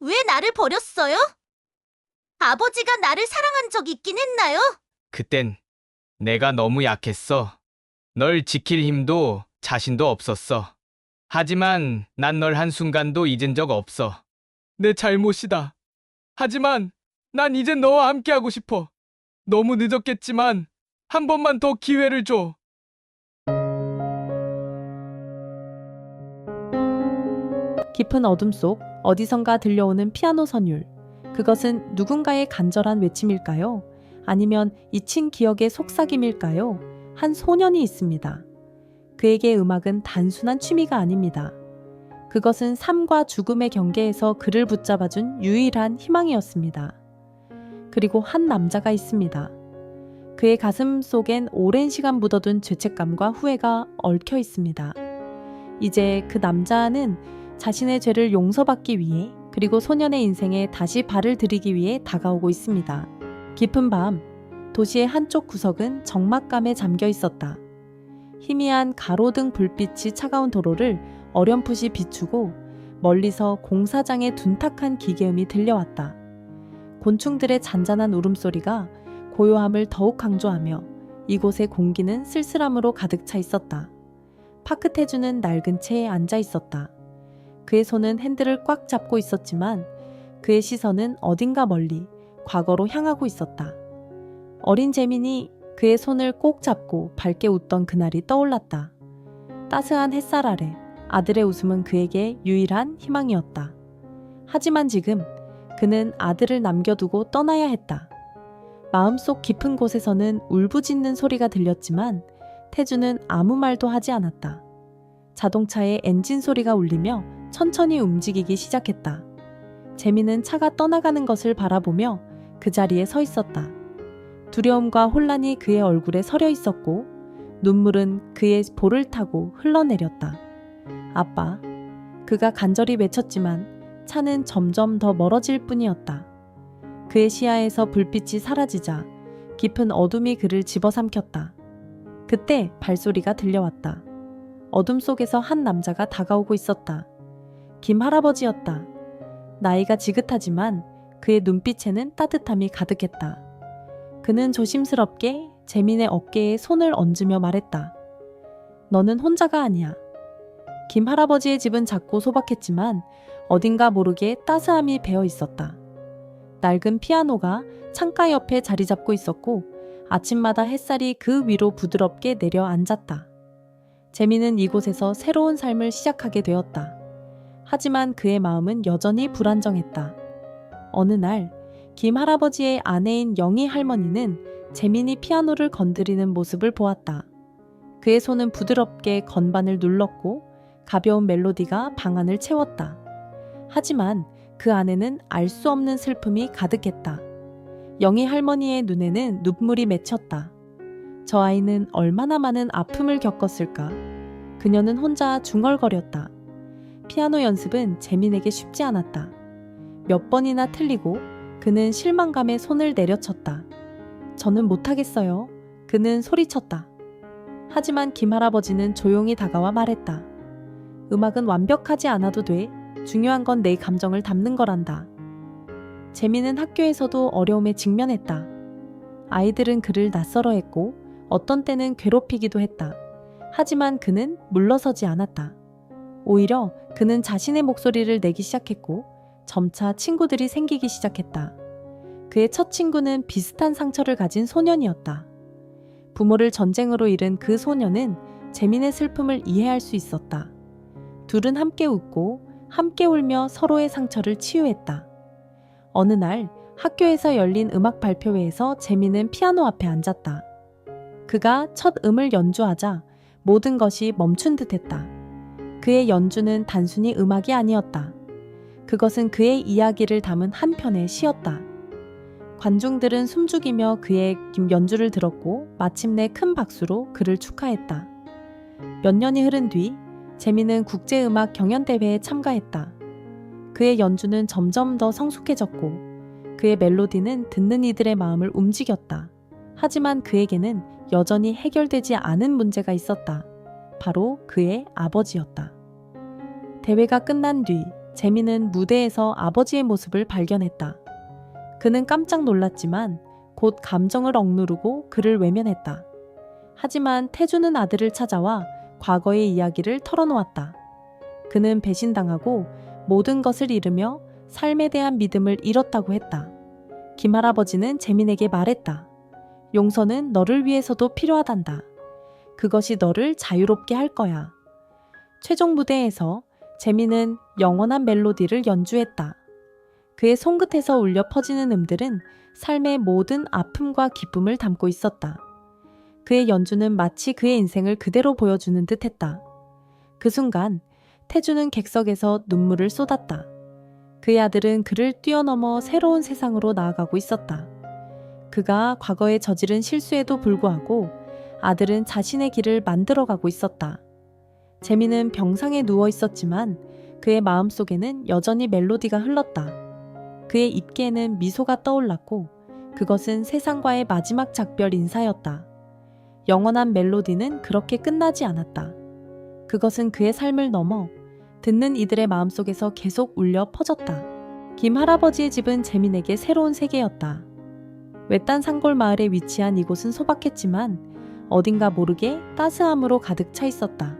왜 나를 버렸어요? 아버지가 나를 사랑한 적 있긴 했나요? 그땐 내가 너무 약했어. 널 지킬 힘도 자신도 없었어. 하지만 난 널 한순간도 잊은 적 없어. 내 잘못이다. 하지만 난 이제 너와 함께하고 싶어. 너무 늦었겠지만 한 번만 더 기회를 줘. 깊은 어둠 속 어디선가 들려오는 피아노 선율. 그것은 누군가의 간절한 외침일까요? 아니면 잊힌 기억의 속삭임일까요? 한 소년이 있습니다. 그에게 음악은 단순한 취미가 아닙니다. 그것은 삶과 죽음의 경계에서 그를 붙잡아준 유일한 희망이었습니다. 그리고 한 남자가 있습니다. 그의 가슴 속엔 오랜 시간 묻어둔 죄책감과 후회가 얽혀 있습니다. 이제 그 남자는 자신의 죄를 용서받기 위해 그리고 소년의 인생에 다시 발을 들이기 위해 다가오고 있습니다. 깊은 밤, 도시의 한쪽 구석은 적막감에 잠겨 있었다. 희미한 가로등 불빛이 차가운 도로를 어렴풋이 비추고 멀리서 공사장의 둔탁한 기계음이 들려왔다. 곤충들의 잔잔한 울음소리가 고요함을 더욱 강조하며 이곳의 공기는 쓸쓸함으로 가득 차 있었다. 파크태주는 낡은 채에 앉아 있었다. 그의 손은 핸들을 꽉 잡고 있었지만 그의 시선은 어딘가 멀리 과거로 향하고 있었다. 어린 재민이 그의 손을 꼭 잡고 밝게 웃던 그날이 떠올랐다. 따스한 햇살 아래 아들의 웃음은 그에게 유일한 희망이었다. 하지만 지금 그는 아들을 남겨두고 떠나야 했다. 마음속 깊은 곳에서는 울부짖는 소리가 들렸지만 태주는 아무 말도 하지 않았다. 자동차의 엔진 소리가 울리며 천천히 움직이기 시작했다. 재미는 차가 떠나가는 것을 바라보며 그 자리에 서 있었다. 두려움과 혼란이 그의 얼굴에 서려 있었고 눈물은 그의 볼을 타고 흘러내렸다. 아빠. 그가 간절히 외쳤지만 차는 점점 더 멀어질 뿐이었다. 그의 시야에서 불빛이 사라지자 깊은 어둠이 그를 집어삼켰다. 그때 발소리가 들려왔다. 어둠 속에서 한 남자가 다가오고 있었다. 김 할아버지였다. 나이가 지긋하지만 그의 눈빛에는 따뜻함이 가득했다. 그는 조심스럽게 재민의 어깨에 손을 얹으며 말했다. 너는 혼자가 아니야. 김 할아버지의 집은 작고 소박했지만 어딘가 모르게 따스함이 배어 있었다. 낡은 피아노가 창가 옆에 자리 잡고 있었고 아침마다 햇살이 그 위로 부드럽게 내려 앉았다. 재미는 이곳에서 새로운 삶을 시작하게 되었다. 하지만 그의 마음은 여전히 불안정했다. 어느 날, 김 할아버지의 아내인 영희 할머니는 재민이 피아노를 건드리는 모습을 보았다. 그의 손은 부드럽게 건반을 눌렀고 가벼운 멜로디가 방안을 채웠다. 하지만 그 안에는 알 수 없는 슬픔이 가득했다. 영희 할머니의 눈에는 눈물이 맺혔다. 저 아이는 얼마나 많은 아픔을 겪었을까? 그녀는 혼자 중얼거렸다. 피아노 연습은 재민에게 쉽지 않았다. 몇 번이나 틀리고 그는 실망감에 손을 내려쳤다. 저는 못하겠어요. 그는 소리쳤다. 하지만 김할아버지는 조용히 다가와 말했다. 음악은 완벽하지 않아도 돼. 중요한 건 내 감정을 담는 거란다. 재민은 학교에서도 어려움에 직면했다. 아이들은 그를 낯설어 했고 어떤 때는 괴롭히기도 했다. 하지만 그는 물러서지 않았다. 오히려 그는 자신의 목소리를 내기 시작했고 점차 친구들이 생기기 시작했다. 그의 첫 친구는 비슷한 상처를 가진 소년이었다. 부모를 전쟁으로 잃은 그 소년은 재민의 슬픔을 이해할 수 있었다. 둘은 함께 웃고 함께 울며 서로의 상처를 치유했다. 어느 날 학교에서 열린 음악 발표회에서 재민은 피아노 앞에 앉았다. 그가 첫 음을 연주하자 모든 것이 멈춘 듯 했다. 그의 연주는 단순히 음악이 아니었다. 그것은 그의 이야기를 담은 한 편의 시였다. 관중들은 숨죽이며 그의 연주를 들었고 마침내 큰 박수로 그를 축하했다. 몇 년이 흐른 뒤 재민은 국제음악 경연대회에 참가했다. 그의 연주는 점점 더 성숙해졌고 그의 멜로디는 듣는 이들의 마음을 움직였다. 하지만 그에게는 여전히 해결되지 않은 문제가 있었다. 바로 그의 아버지였다. 대회가 끝난 뒤 재민은 무대에서 아버지의 모습을 발견했다. 그는 깜짝 놀랐지만 곧 감정을 억누르고 그를 외면했다. 하지만 태주는 아들을 찾아와 과거의 이야기를 털어놓았다. 그는 배신당하고 모든 것을 잃으며 삶에 대한 믿음을 잃었다고 했다. 김할아버지는 재민에게 말했다. 용서는 너를 위해서도 필요하단다. 그것이 너를 자유롭게 할 거야. 최종 무대에서 재민은 영원한 멜로디를 연주했다. 그의 손끝에서 울려 퍼지는 음들은 삶의 모든 아픔과 기쁨을 담고 있었다. 그의 연주는 마치 그의 인생을 그대로 보여주는 듯 했다. 그 순간 태주는 객석에서 눈물을 쏟았다. 그의 아들은 그를 뛰어넘어 새로운 세상으로 나아가고 있었다. 그가 과거에 저지른 실수에도 불구하고 아들은 자신의 길을 만들어가고 있었다. 재미는 병상에 누워 있었지만 그의 마음속에는 여전히 멜로디가 흘렀다. 그의 입계에는 미소가 떠올랐고 그것은 세상과의 마지막 작별 인사였다. 영원한 멜로디는 그렇게 끝나지 않았다. 그것은 그의 삶을 넘어 듣는 이들의 마음속에서 계속 울려 퍼졌다. 김 할아버지의 집은 재민에게 새로운 세계였다. 외딴 산골 마을에 위치한 이곳은 소박했지만 어딘가 모르게 따스함으로 가득 차 있었다.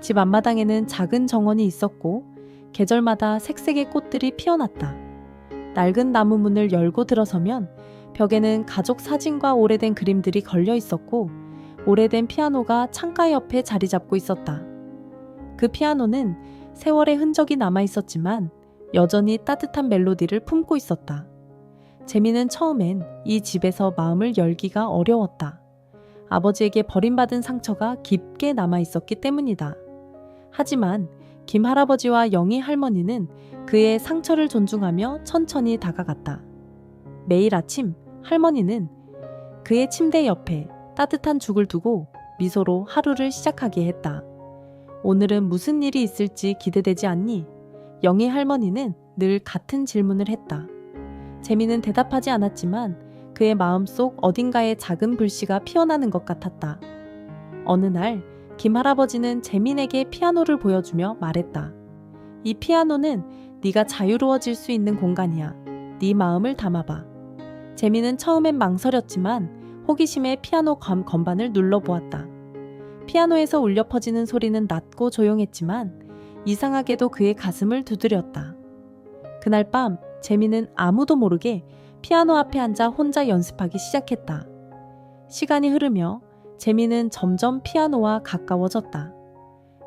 집 앞마당에는 작은 정원이 있었고 계절마다 색색의 꽃들이 피어났다. 낡은 나무 문을 열고 들어서면 벽에는 가족 사진과 오래된 그림들이 걸려 있었고 오래된 피아노가 창가 옆에 자리 잡고 있었다. 그 피아노는 세월의 흔적이 남아 있었지만 여전히 따뜻한 멜로디를 품고 있었다. 재미는 처음엔 이 집에서 마음을 열기가 어려웠다. 아버지에게 버림받은 상처가 깊게 남아 있었기 때문이다. 하지만 김 할아버지와 영희 할머니는 그의 상처를 존중하며 천천히 다가갔다. 매일 아침 할머니는 그의 침대 옆에 따뜻한 죽을 두고 미소로 하루를 시작하게 했다. 오늘은 무슨 일이 있을지 기대되지 않니? 영희 할머니는 늘 같은 질문을 했다. 재미는 대답하지 않았지만 그의 마음속 어딘가에 작은 불씨가 피어나는 것 같았다. 어느 날 김 할아버지는 재민에게 피아노를 보여주며 말했다. 이 피아노는 네가 자유로워질 수 있는 공간이야. 네 마음을 담아봐. 재민은 처음엔 망설였지만 호기심에 피아노 검, 건반을 눌러보았다. 피아노에서 울려 퍼지는 소리는 낮고 조용했지만 이상하게도 그의 가슴을 두드렸다. 그날 밤 재민은 아무도 모르게 피아노 앞에 앉아 혼자 연습하기 시작했다. 시간이 흐르며 재민은 점점 피아노와 가까워졌다.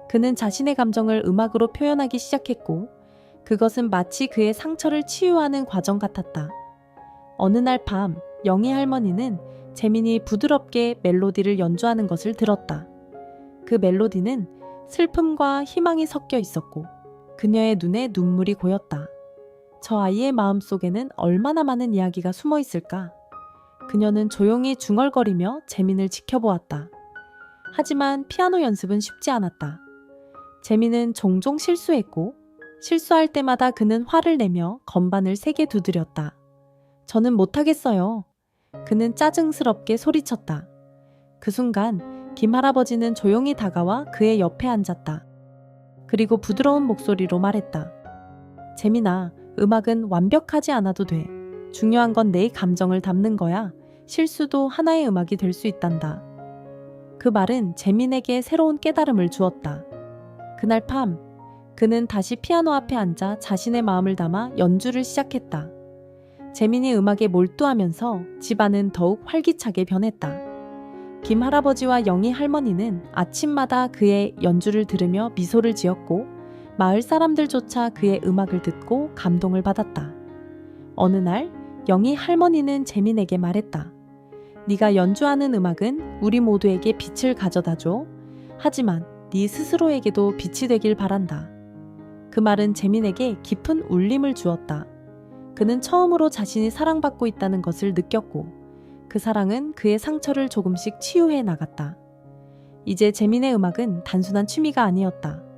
그는 자신의 감정을 음악으로 표현하기 시작했고 그것은 마치 그의 상처를 치유하는 과정 같았다. 어느 날 밤 영희 할머니는 재민이 부드럽게 멜로디를 연주하는 것을 들었다. 그 멜로디는 슬픔과 희망이 섞여 있었고 그녀의 눈에 눈물이 고였다. 저 아이의 마음 속에는 얼마나 많은 이야기가 숨어 있을까? 그녀는 조용히 중얼거리며 재민을 지켜보았다. 하지만 피아노 연습은 쉽지 않았다. 재민은 종종 실수했고 실수할 때마다 그는 화를 내며 건반을 세게 두드렸다. 저는 못하겠어요. 그는 짜증스럽게 소리쳤다. 그 순간 김 할아버지는 조용히 다가와 그의 옆에 앉았다. 그리고 부드러운 목소리로 말했다. 재민아, 음악은 완벽하지 않아도 돼. 중요한 건 내 감정을 담는 거야. 실수도 하나의 음악이 될 수 있단다. 그 말은 재민에게 새로운 깨달음을 주었다. 그날 밤, 그는 다시 피아노 앞에 앉아 자신의 마음을 담아 연주를 시작했다. 재민이 음악에 몰두하면서 집안은 더욱 활기차게 변했다. 김 할아버지와 영희 할머니는 아침마다 그의 연주를 들으며 미소를 지었고 마을 사람들조차 그의 음악을 듣고 감동을 받았다. 어느 날 영희 할머니는 재민에게 말했다. 네가 연주하는 음악은 우리 모두에게 빛을 가져다 줘. 하지만 네 스스로에게도 빛이 되길 바란다. 그 말은 재민에게 깊은 울림을 주었다. 그는 처음으로 자신이 사랑받고 있다는 것을 느꼈고 그 사랑은 그의 상처를 조금씩 치유해 나갔다. 이제 재민의 음악은 단순한 취미가 아니었다.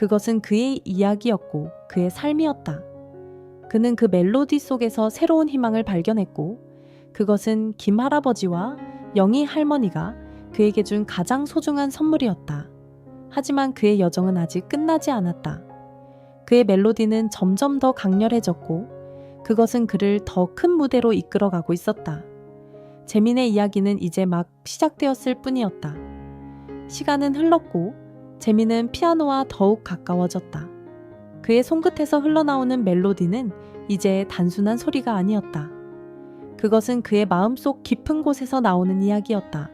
그것은 그의 이야기였고 그의 삶이었다. 그는 그 멜로디 속에서 새로운 희망을 발견했고 그것은 김 할아버지와 영희 할머니가 그에게 준 가장 소중한 선물이었다. 하지만 그의 여정은 아직 끝나지 않았다. 그의 멜로디는 점점 더 강렬해졌고 그것은 그를 더 큰 무대로 이끌어가고 있었다. 재민의 이야기는 이제 막 시작되었을 뿐이었다. 시간은 흘렀고 재민은 피아노와 더욱 가까워졌다. 그의 손끝에서 흘러나오는 멜로디는 이제 단순한 소리가 아니었다. 그것은 그의 마음속 깊은 곳에서 나오는 이야기였다.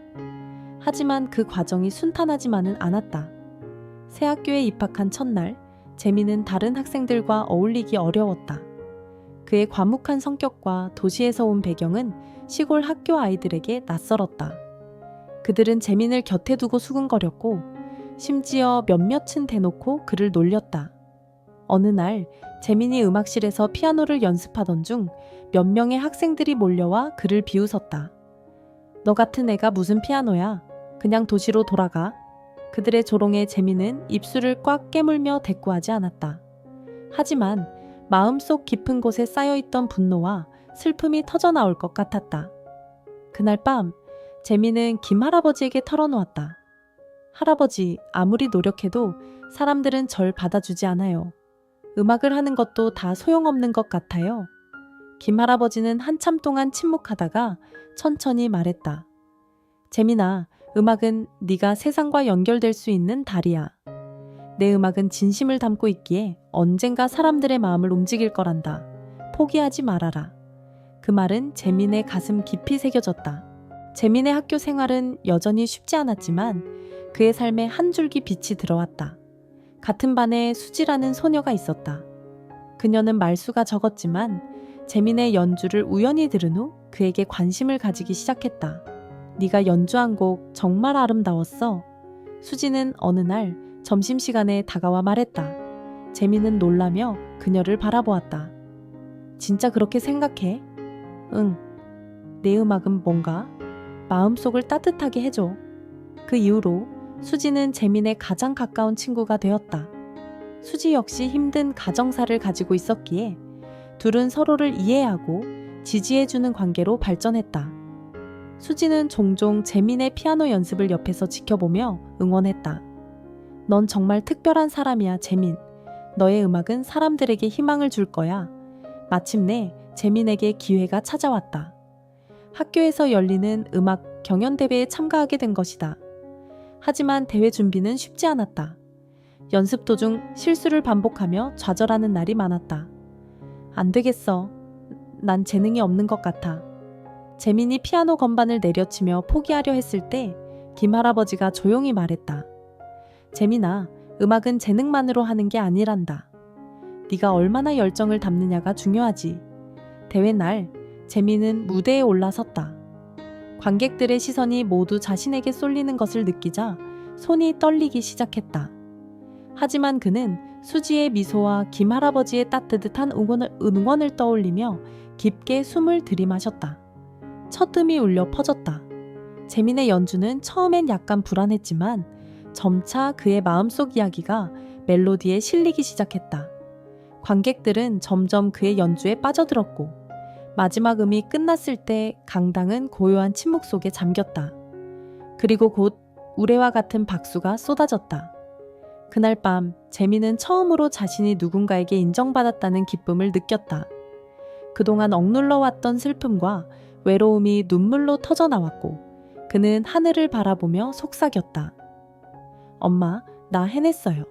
하지만 그 과정이 순탄하지만은 않았다. 새 학교에 입학한 첫날, 재민은 다른 학생들과 어울리기 어려웠다. 그의 과묵한 성격과 도시에서 온 배경은 시골 학교 아이들에게 낯설었다. 그들은 재민을 곁에 두고 수근거렸고, 심지어 몇몇은 대놓고 그를 놀렸다. 어느 날, 재민이 음악실에서 피아노를 연습하던 중 몇 명의 학생들이 몰려와 그를 비웃었다. 너 같은 애가 무슨 피아노야? 그냥 도시로 돌아가. 그들의 조롱에 재민은 입술을 꽉 깨물며 대꾸하지 않았다. 하지만 마음속 깊은 곳에 쌓여있던 분노와 슬픔이 터져나올 것 같았다. 그날 밤, 재민은 김 할아버지에게 털어놓았다. 할아버지, 아무리 노력해도 사람들은 절 받아주지 않아요. 음악을 하는 것도 다 소용없는 것 같아요. 김 할아버지는 한참 동안 침묵하다가 천천히 말했다. 재민아, 음악은 네가 세상과 연결될 수 있는 다리야. 내 음악은 진심을 담고 있기에 언젠가 사람들의 마음을 움직일 거란다. 포기하지 말아라. 그 말은 재민의 가슴 깊이 새겨졌다. 재민의 학교 생활은 여전히 쉽지 않았지만 그의 삶에 한 줄기 빛이 들어왔다. 같은 반에 수지라는 소녀가 있었다. 그녀는 말수가 적었지만 재민의 연주를 우연히 들은 후 그에게 관심을 가지기 시작했다. 네가 연주한 곡 정말 아름다웠어. 수지는 어느 날 점심시간에 다가와 말했다. 재민은 놀라며 그녀를 바라보았다. 진짜 그렇게 생각해? 응. 내 음악은 뭔가 마음속을 따뜻하게 해줘. 그 이후로 수지는 재민의 가장 가까운 친구가 되었다. 수지 역시 힘든 가정사를 가지고 있었기에 둘은 서로를 이해하고 지지해주는 관계로 발전했다. 수지는 종종 재민의 피아노 연습을 옆에서 지켜보며 응원했다. 넌 정말 특별한 사람이야, 재민. 너의 음악은 사람들에게 희망을 줄 거야. 마침내 재민에게 기회가 찾아왔다. 학교에서 열리는 음악 경연 대회에 참가하게 된 것이다. 하지만 대회 준비는 쉽지 않았다. 연습 도중 실수를 반복하며 좌절하는 날이 많았다. 안 되겠어. 난 재능이 없는 것 같아. 재민이 피아노 건반을 내려치며 포기하려 했을 때 김할아버지가 조용히 말했다. 재민아, 음악은 재능만으로 하는 게 아니란다. 네가 얼마나 열정을 담느냐가 중요하지. 대회 날 재민은 무대에 올라섰다. 관객들의 시선이 모두 자신에게 쏠리는 것을 느끼자 손이 떨리기 시작했다. 하지만 그는 수지의 미소와 김할아버지의 따뜻한 응원을, 응원을 떠올리며 깊게 숨을 들이마셨다. 첫 음이 울려 퍼졌다. 재민의 연주는 처음엔 약간 불안했지만 점차 그의 마음속 이야기가 멜로디에 실리기 시작했다. 관객들은 점점 그의 연주에 빠져들었고 마지막 음이 끝났을 때 강당은 고요한 침묵 속에 잠겼다. 그리고 곧 우레와 같은 박수가 쏟아졌다. 그날 밤 재민은 처음으로 자신이 누군가에게 인정받았다는 기쁨을 느꼈다. 그동안 억눌러 왔던 슬픔과 외로움이 눈물로 터져 나왔고 그는 하늘을 바라보며 속삭였다. 엄마, 나 해냈어요.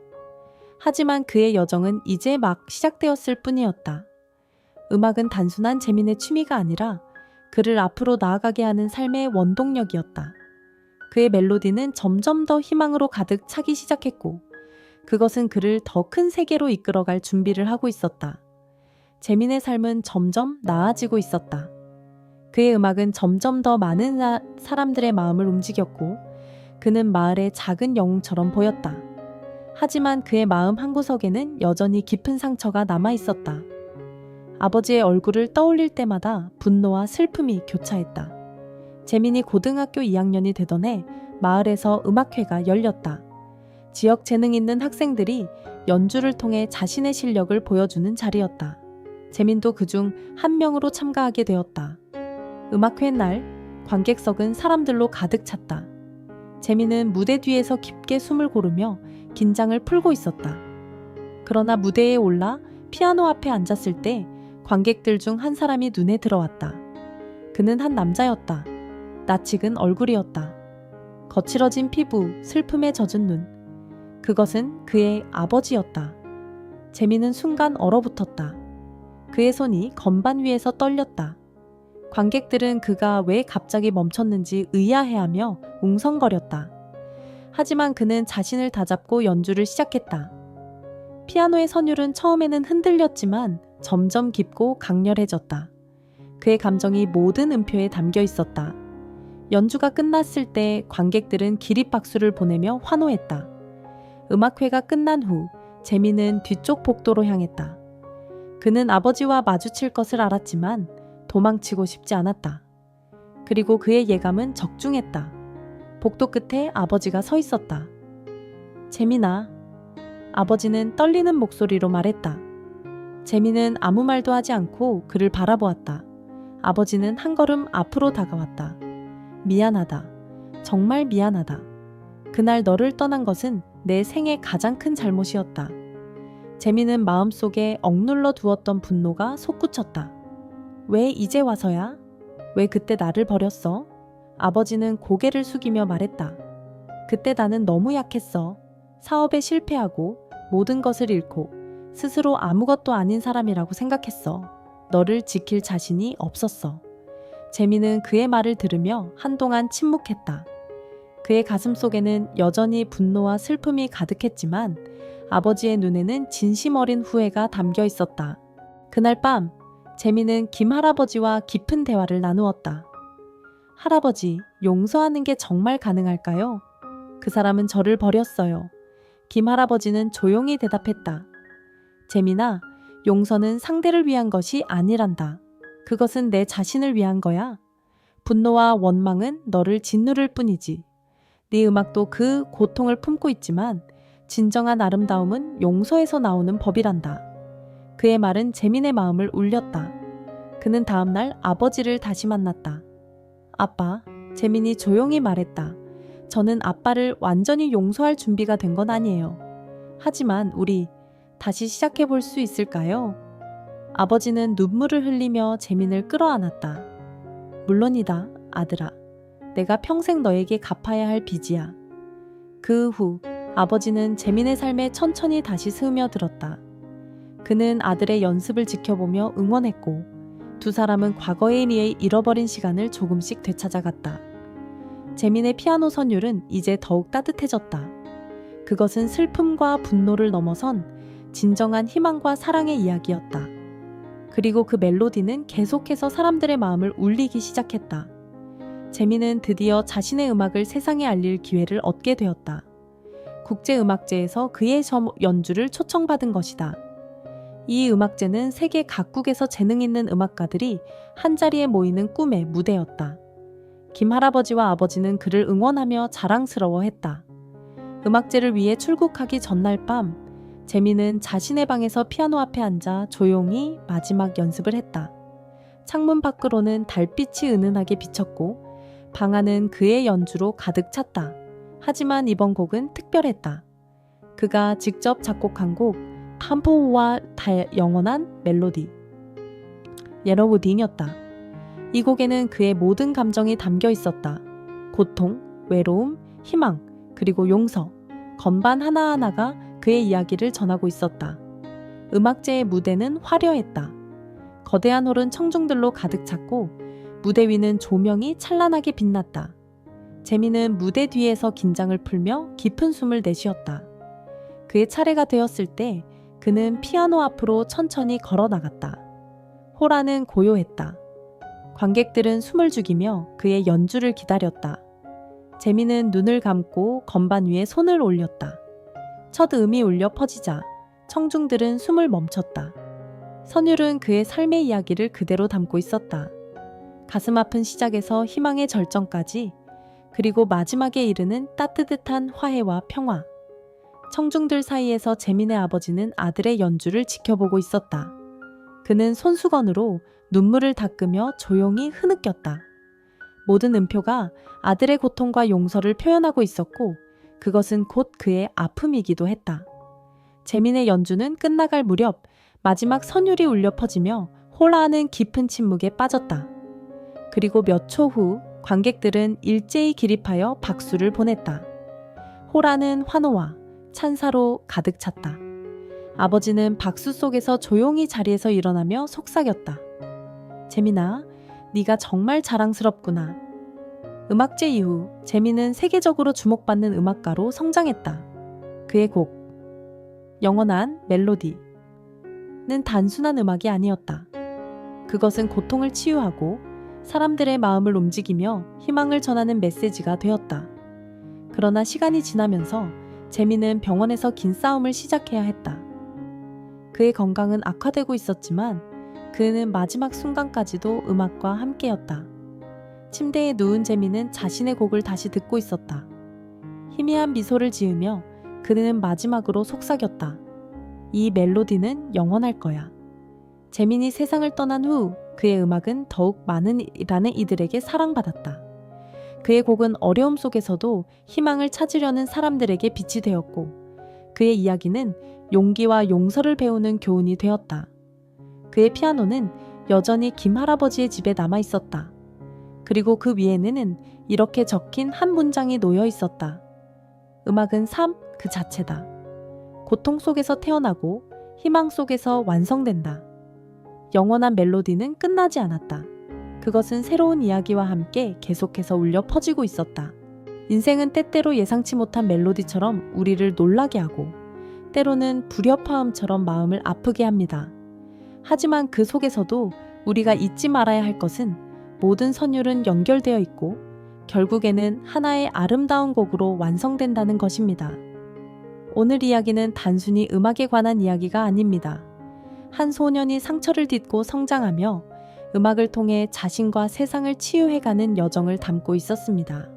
하지만 그의 여정은 이제 막 시작되었을 뿐이었다. 음악은 단순한 재민의 취미가 아니라 그를 앞으로 나아가게 하는 삶의 원동력이었다. 그의 멜로디는 점점 더 희망으로 가득 차기 시작했고 그것은 그를 더 큰 세계로 이끌어갈 준비를 하고 있었다. 재민의 삶은 점점 나아지고 있었다. 그의 음악은 점점 더 많은 사- 사람들의 마음을 움직였고 그는 마을의 작은 영웅처럼 보였다. 하지만 그의 마음 한구석에는 여전히 깊은 상처가 남아 있었다. 아버지의 얼굴을 떠올릴 때마다 분노와 슬픔이 교차했다. 재민이 고등학교 2학년이 되던 해 마을에서 음악회가 열렸다. 지역 재능 있는 학생들이 연주를 통해 자신의 실력을 보여주는 자리였다. 재민도 그중 한 명으로 참가하게 되었다. 음악회 날 관객석은 사람들로 가득 찼다. 재민은 무대 뒤에서 깊게 숨을 고르며 긴장을 풀고 있었다. 그러나 무대에 올라 피아노 앞에 앉았을 때 관객들 중 한 사람이 눈에 들어왔다. 그는 한 남자였다. 낯익은 얼굴이었다. 거칠어진 피부, 슬픔에 젖은 눈. 그것은 그의 아버지였다. 재미는 순간 얼어붙었다. 그의 손이 건반 위에서 떨렸다. 관객들은 그가 왜 갑자기 멈췄는지 의아해하며 웅성거렸다. 하지만 그는 자신을 다잡고 연주를 시작했다. 피아노의 선율은 처음에는 흔들렸지만 점점 깊고 강렬해졌다. 그의 감정이 모든 음표에 담겨 있었다. 연주가 끝났을 때 관객들은 기립박수를 보내며 환호했다. 음악회가 끝난 후 재미는 뒤쪽 복도로 향했다. 그는 아버지와 마주칠 것을 알았지만 도망치고 싶지 않았다. 그리고 그의 예감은 적중했다. 복도 끝에 아버지가 서 있었다. 재민아. 아버지는 떨리는 목소리로 말했다. 재민은 아무 말도 하지 않고 그를 바라보았다. 아버지는 한 걸음 앞으로 다가왔다. 미안하다. 정말 미안하다. 그날 너를 떠난 것은 내 생애 가장 큰 잘못이었다. 재민은 마음속에 억눌러 두었던 분노가 솟구쳤다. 왜 이제 와서야? 왜 그때 나를 버렸어? 아버지는 고개를 숙이며 말했다. 그때 나는 너무 약했어. 사업에 실패하고 모든 것을 잃고 스스로 아무것도 아닌 사람이라고 생각했어. 너를 지킬 자신이 없었어. 재미는 그의 말을 들으며 한동안 침묵했다. 그의 가슴 속에는 여전히 분노와 슬픔이 가득했지만 아버지의 눈에는 진심 어린 후회가 담겨 있었다. 그날 밤, 재미는 김 할아버지와 깊은 대화를 나누었다. 할아버지, 용서하는 게 정말 가능할까요? 그 사람은 저를 버렸어요. 김 할아버지는 조용히 대답했다. 재민아, 용서는 상대를 위한 것이 아니란다. 그것은 내 자신을 위한 거야. 분노와 원망은 너를 짓누를 뿐이지. 네 음악도 그 고통을 품고 있지만 진정한 아름다움은 용서에서 나오는 법이란다. 그의 말은 재민의 마음을 울렸다. 그는 다음날 아버지를 다시 만났다. 아빠, 재민이 조용히 말했다. 저는 아빠를 완전히 용서할 준비가 된 건 아니에요. 하지만 우리 다시 시작해 볼 수 있을까요? 아버지는 눈물을 흘리며 재민을 끌어안았다. 물론이다, 아들아. 내가 평생 너에게 갚아야 할 빚이야. 그 후 아버지는 재민의 삶에 천천히 다시 스며들었다. 그는 아들의 연습을 지켜보며 응원했고 두 사람은 과거에 의해 잃어버린 시간을 조금씩 되찾아갔다. 재민의 피아노 선율은 이제 더욱 따뜻해졌다. 그것은 슬픔과 분노를 넘어선 진정한 희망과 사랑의 이야기였다. 그리고 그 멜로디는 계속해서 사람들의 마음을 울리기 시작했다. 재민은 드디어 자신의 음악을 세상에 알릴 기회를 얻게 되었다. 국제음악제에서 그의 점- 연주를 초청받은 것이다. 이 음악제는 세계 각국에서 재능 있는 음악가들이 한자리에 모이는 꿈의 무대였다. 김 할아버지와 아버지는 그를 응원하며 자랑스러워했다. 음악제를 위해 출국하기 전날 밤, 재민은 자신의 방에서 피아노 앞에 앉아 조용히 마지막 연습을 했다. 창문 밖으로는 달빛이 은은하게 비쳤고 방 안은 그의 연주로 가득 찼다. 하지만 이번 곡은 특별했다. 그가 직접 작곡한 곡 팜포와 달 영원한 멜로디 예러브딘이었다. 이 곡에는 그의 모든 감정이 담겨 있었다. 고통, 외로움, 희망, 그리고 용서. 건반 하나하나가 그의 이야기를 전하고 있었다. 음악제의 무대는 화려했다. 거대한 홀은 청중들로 가득 찼고 무대 위는 조명이 찬란하게 빛났다. 재미는 무대 뒤에서 긴장을 풀며 깊은 숨을 내쉬었다. 그의 차례가 되었을 때 그는 피아노 앞으로 천천히 걸어 나갔다. 호라는 고요했다. 관객들은 숨을 죽이며 그의 연주를 기다렸다. 재미는 눈을 감고 건반 위에 손을 올렸다. 첫 음이 울려 퍼지자 청중들은 숨을 멈췄다. 선율은 그의 삶의 이야기를 그대로 담고 있었다. 가슴 아픈 시작에서 희망의 절정까지 그리고 마지막에 이르는 따뜻한 화해와 평화. 청중들 사이에서 재민의 아버지는 아들의 연주를 지켜보고 있었다. 그는 손수건으로 눈물을 닦으며 조용히 흐느꼈다. 모든 음표가 아들의 고통과 용서를 표현하고 있었고 그것은 곧 그의 아픔이기도 했다. 재민의 연주는 끝나갈 무렵 마지막 선율이 울려 퍼지며 홀라하는 깊은 침묵에 빠졌다. 그리고 몇 초 후 관객들은 일제히 기립하여 박수를 보냈다. 호라는 환호와 찬사로 가득 찼다. 아버지는 박수 속에서 조용히 자리에서 일어나며 속삭였다. 재민아, 네가 정말 자랑스럽구나. 음악제 이후 재민은 세계적으로 주목받는 음악가로 성장했다. 그의 곡 영원한 멜로디는 단순한 음악이 아니었다. 그것은 고통을 치유하고 사람들의 마음을 움직이며 희망을 전하는 메시지가 되었다. 그러나 시간이 지나면서 재민은 병원에서 긴 싸움을 시작해야 했다. 그의 건강은 악화되고 있었지만 그는 마지막 순간까지도 음악과 함께였다. 침대에 누운 재민은 자신의 곡을 다시 듣고 있었다. 희미한 미소를 지으며 그는 마지막으로 속삭였다. 이 멜로디는 영원할 거야. 재민이 세상을 떠난 후 그의 음악은 더욱 많은 이라는 이들에게 사랑받았다. 그의 곡은 어려움 속에서도 희망을 찾으려는 사람들에게 빛이 되었고 그의 이야기는 용기와 용서를 배우는 교훈이 되었다. 그의 피아노는 여전히 김 할아버지의 집에 남아 있었다. 그리고 그 위에는 이렇게 적힌 한 문장이 놓여 있었다. 음악은 삶 그 자체다. 고통 속에서 태어나고 희망 속에서 완성된다. 영원한 멜로디는 끝나지 않았다. 그것은 새로운 이야기와 함께 계속해서 울려 퍼지고 있었다. 인생은 때때로 예상치 못한 멜로디처럼 우리를 놀라게 하고 때로는 불협화음처럼 마음을 아프게 합니다. 하지만 그 속에서도 우리가 잊지 말아야 할 것은 모든 선율은 연결되어 있고 결국에는 하나의 아름다운 곡으로 완성된다는 것입니다. 오늘 이야기는 단순히 음악에 관한 이야기가 아닙니다. 한 소년이 상처를 딛고 성장하며 음악을 통해 자신과 세상을 치유해가는 여정을 담고 있었습니다.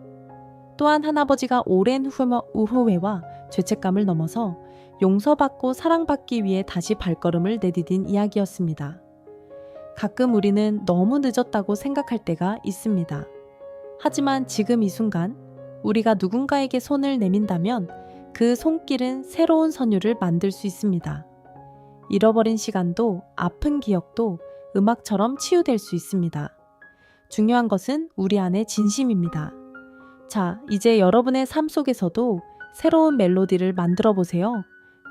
또한 한 아버지가 오랜 후회- 후회와 죄책감을 넘어서 용서받고 사랑받기 위해 다시 발걸음을 내디딘 이야기였습니다. 가끔 우리는 너무 늦었다고 생각할 때가 있습니다. 하지만 지금 이 순간 우리가 누군가에게 손을 내민다면 그 손길은 새로운 선율을 만들 수 있습니다. 잃어버린 시간도 아픈 기억도 음악처럼 치유될 수 있습니다. 중요한 것은 우리 안의 진심입니다. 자, 이제 여러분의 삶 속에서도 새로운 멜로디를 만들어 보세요.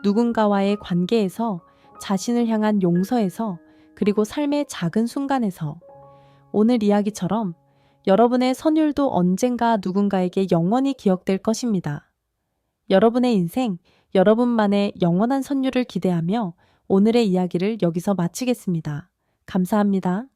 누군가와의 관계에서 자신을 향한 용서에서 그리고 삶의 작은 순간에서 오늘 이야기처럼 여러분의 선율도 언젠가 누군가에게 영원히 기억될 것입니다. 여러분의 인생, 여러분만의 영원한 선율을 기대하며 오늘의 이야기를 여기서 마치겠습니다. 감사합니다.